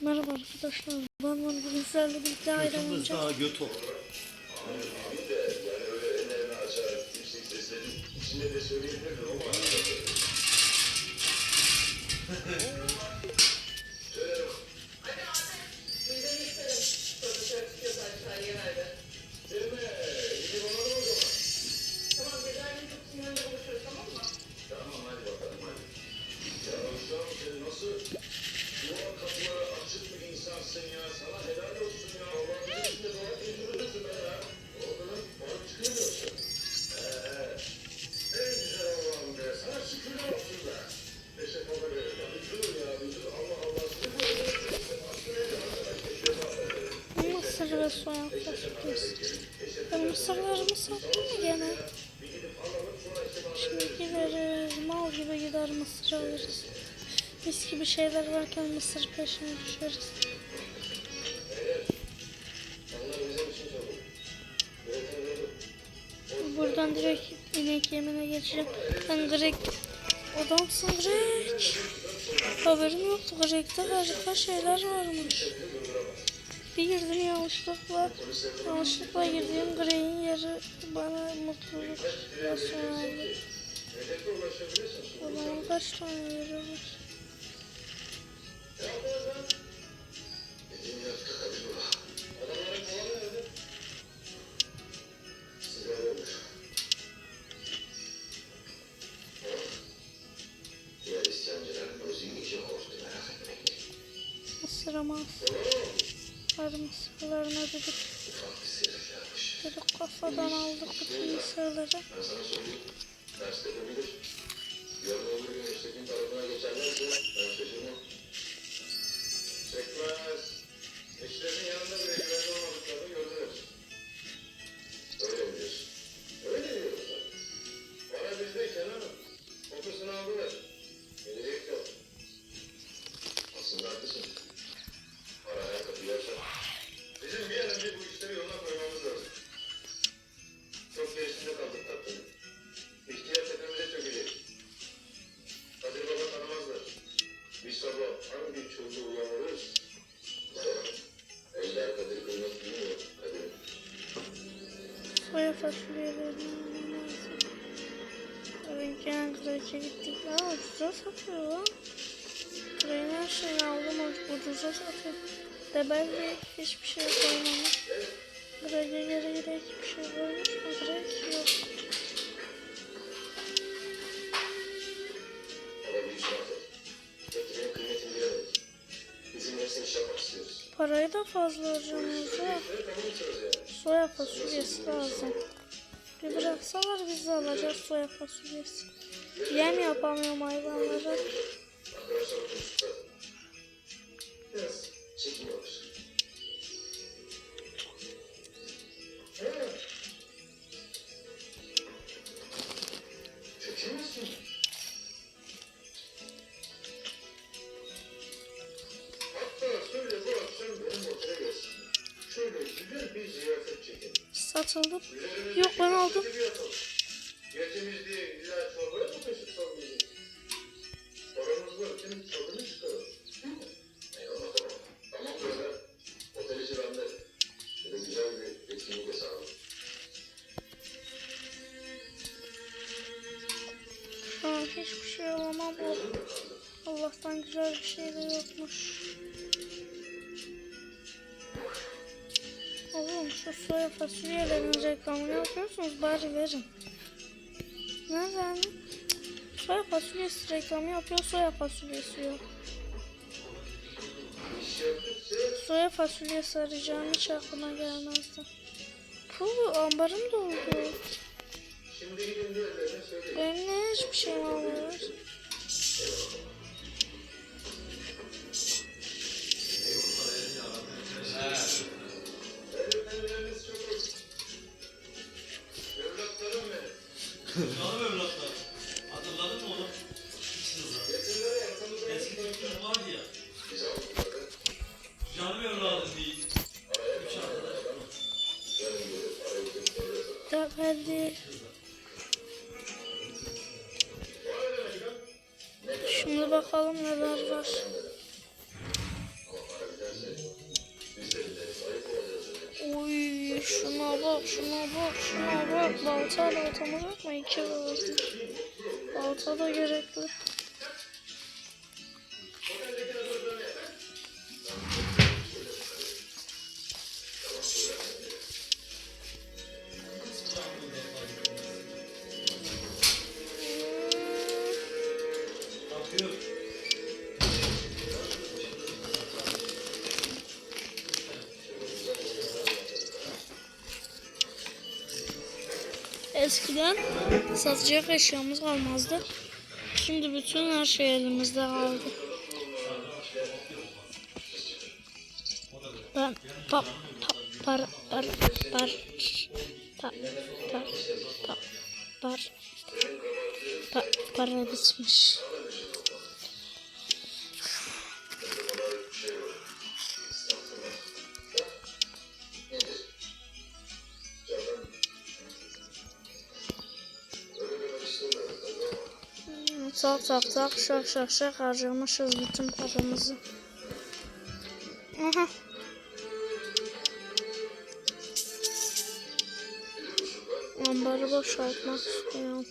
Merhaba arkadaşlar. Ben Van bugün sizlerle birlikte ayran oynayacağız. daha göt ol. Mısır ve soya fasulyesin. Ben mısırlarımı sattım mı gene? Şimdi gideriz. Mal gibi gider mısır alırız. Mis gibi şeyler varken mısır peşine düşeriz. Buradan direkt inek yemine geçeceğim. Ben direkt adamsın Greg. Haberim yoktu. Greg'de harika şeyler varmış. Bir girdim yanlışlıkla. Yanlışlıkla girdiğim Grey'in yeri bana mutluluk. O zaman kaç tane yeri var? Diğer Hadi mısırlarına dedik. Dedik kafadan aldık bütün mısırları. Ben sana söyleyeyim. Ters tepebilir. Yarın öbür gün Soya fasulyelerine almam lazım. Bugün Ankara'ya gittik. Aa ucuza satıyor lan. Buraya her şeyi aldım ucuza satıyor. De hiçbir şey koymamış. Buraya geri geri hiçbir şey koymuş mu? Yok. Parayı da fazla harcamıyoruz ha. Soya fasulyesi lazım. Bir bıraksalar biz de alacağız soya fasulyesi. Yem yapamıyorum hayvanlara. Arkadaşlar güzel bir etkinlik hesabı. Şu an hiçbir şey alamam. Allah'tan güzel bir şey de yokmuş. Şu soya fasulyelerin reklamını yapıyorsunuz bari verin. Neden? Soya fasulyesi reklamı yapıyor, soya fasulyesi yok. Soya fasulyesi arayacağım hiç aklıma gelmezdi. Puh, ambarım doldu. söyleyin. Benim ne hiçbir şey olmuyor. efendi. Şimdi bakalım neler var. Oy şuna bak şuna bak şuna bak balta da atamayacak mı iki balta balta da gerekli Eskiden satacak eşyamız kalmazdı. Şimdi bütün her şey elimizde kaldı. Ben pa, pa, par, par, par, pa, par, pa, par, pa, para bitmiş. Tak tak tak şak şak şak harcamışız bütün paramızı. Aha. Ambarı boşaltmak istiyorum.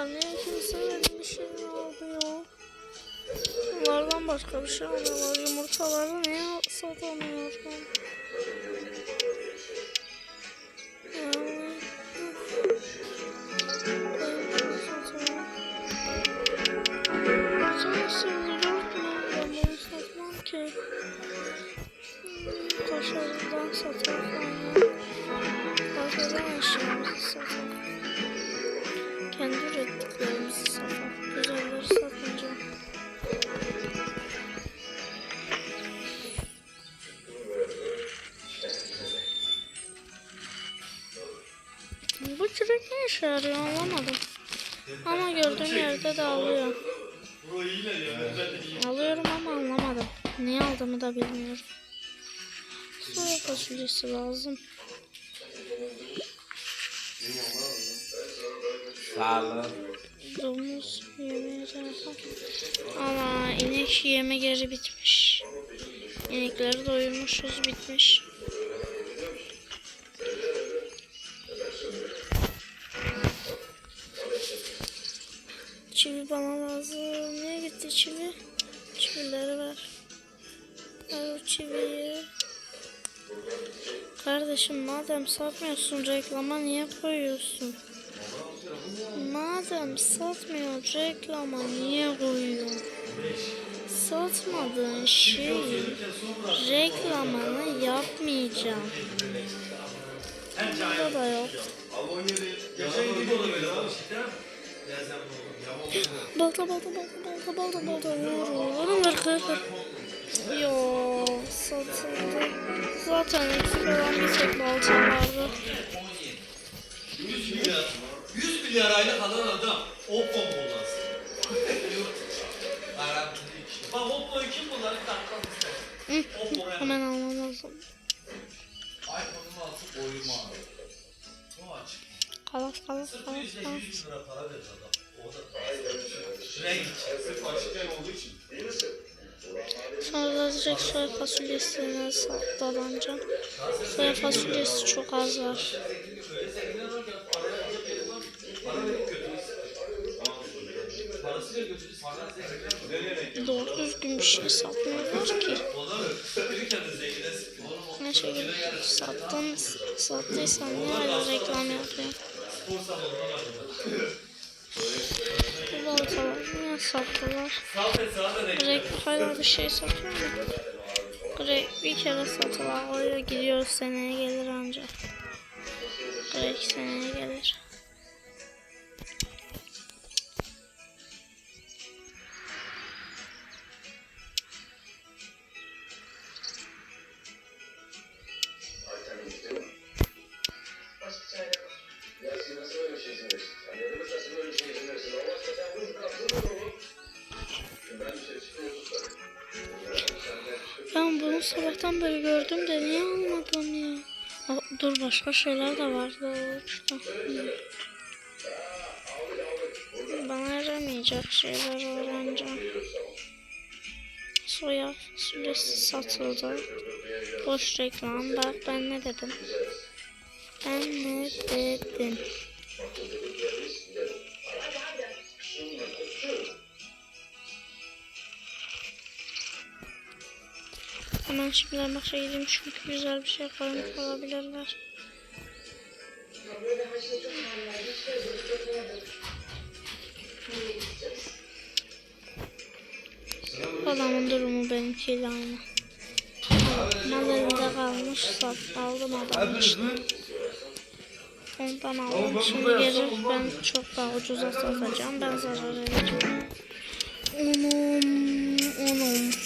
Ya niye kimse benim bir şeyimi almıyor? Bunlardan başka bir şey almıyorlar. Yumurtaları niye. Hmm, Koşarından satar falan. Koşardan eşyamızı satar. Bu kürek ne işe yarıyor anlamadım. Ama gördüğüm yerde de alıyor. Alıyorum ama anlamadım. Niye aldığımı da bilmiyorum. Soya fasulyesi lazım. Sağ. Domuz yemeği zaten. Ama inek yeme geri bitmiş. İnekleri doyurmuşuz bitmiş. Bana lazım. Niye gitti çivi? Çivileri ver. Ver o çiviyi. Kardeşim madem satmıyorsun reklama niye koyuyorsun? Madem satmıyor reklama niye koyuyorsun? Satmadığın şeyi reklamını yapmayacağım. Burada da yok. Balta balta balta balta balta balta vur vur vur kır kır kır. Yo satıldı. Zaten eksik olan bir tek balta vardı. 100 milyar. 100 milyar aylık alan adam. Oppo kullansın? Bak Oppo'yu kim Oppo yani. Hemen almam lazım. iPhone'umu atıp oyumu aldım. Bu açık. Kalas kalas kalas kalas. 100 bin lira para verir adam. O da renk için. Sırf açıkken olduğu için. İyi misin? Ulan madem Sonra da direkt soya fasulyesine dalanacağım. Soya fasulyesi çok az var. Öyle. Doğru düzgün bir şey satmıyorlar ki. Ne şekilde sattın, sattıysan niye hala reklam yapıyorsun? Spor salonundan aldım. Bu baltalar niye sattılar? Greg hala bir şey satıyor mu? Greg bir kere satılan oraya gidiyor seneye gelir ancak. Greg seneye bunu sabahtan beri gördüm de niye almadım ya? Aa, dur başka şeyler de uçta. Bana yaramayacak şeyler öğreneceğim. Soya fasulyesi satıldı. Boş reklam. Bak ben ne dedim? Ben ne dedim? Hemen şimdi başa gideyim çünkü güzel bir şey koymuş olabilirler. Adamın durumu benimkiyle aynı. Elinde kalmış, sat, aldım adamı işte. Ondan aldım, şimdi gelir ben çok daha ucuza satacağım, ben zarar edeceğim. Onum, onum.